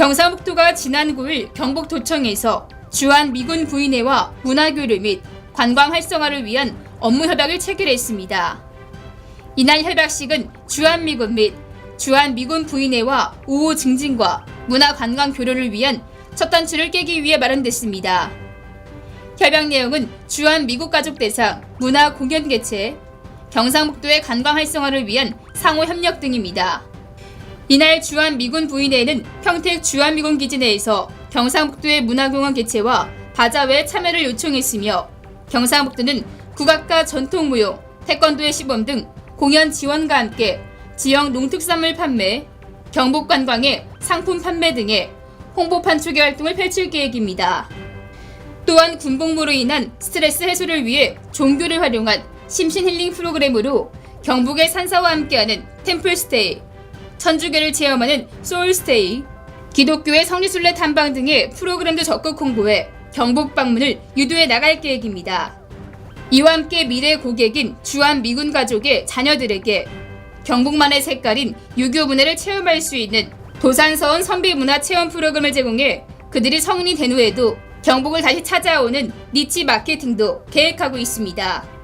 경상북도가 지난 9일 경북도청에서 주한 미군 부인회와 문화교류 및 관광 활성화를 위한 업무 협약을 체결했습니다. 이날 협약식은 주한 미군 및 주한 미군 부인회와 우호 증진과 문화 관광 교류를 위한 첫 단추를 깨기 위해 마련됐습니다. 협약 내용은 주한 미국 가족 대상 문화 공연 개최, 경상북도의 관광 활성화를 위한 상호 협력 등입니다. 이날 주한 미군 부인회는 평택 주한 미군 기지 내에서 경상북도의 문화공원 개최와 바자회 참여를 요청했으며 경상북도는 국악과 전통무용, 태권도의 시범 등 공연 지원과 함께 지역 농특산물 판매, 경북 관광의 상품 판매 등의 홍보 판촉의 활동을 펼칠 계획입니다. 또한 군복무로 인한 스트레스 해소를 위해 종교를 활용한 심신 힐링 프로그램으로 경북의 산사와 함께하는 템플스테이, 천주교를 체험하는 소울스테이, 기독교의 성리순례 탐방 등의 프로그램도 적극 홍보해 경북 방문을 유도해 나갈 계획입니다. 이와 함께 미래 고객인 주한 미군 가족의 자녀들에게 경북만의 색깔인 유교 문화를 체험할 수 있는 도산서원 선비 문화 체험 프로그램을 제공해 그들이 성인이 된 후에도 경북을 다시 찾아오는 니치 마케팅도 계획하고 있습니다.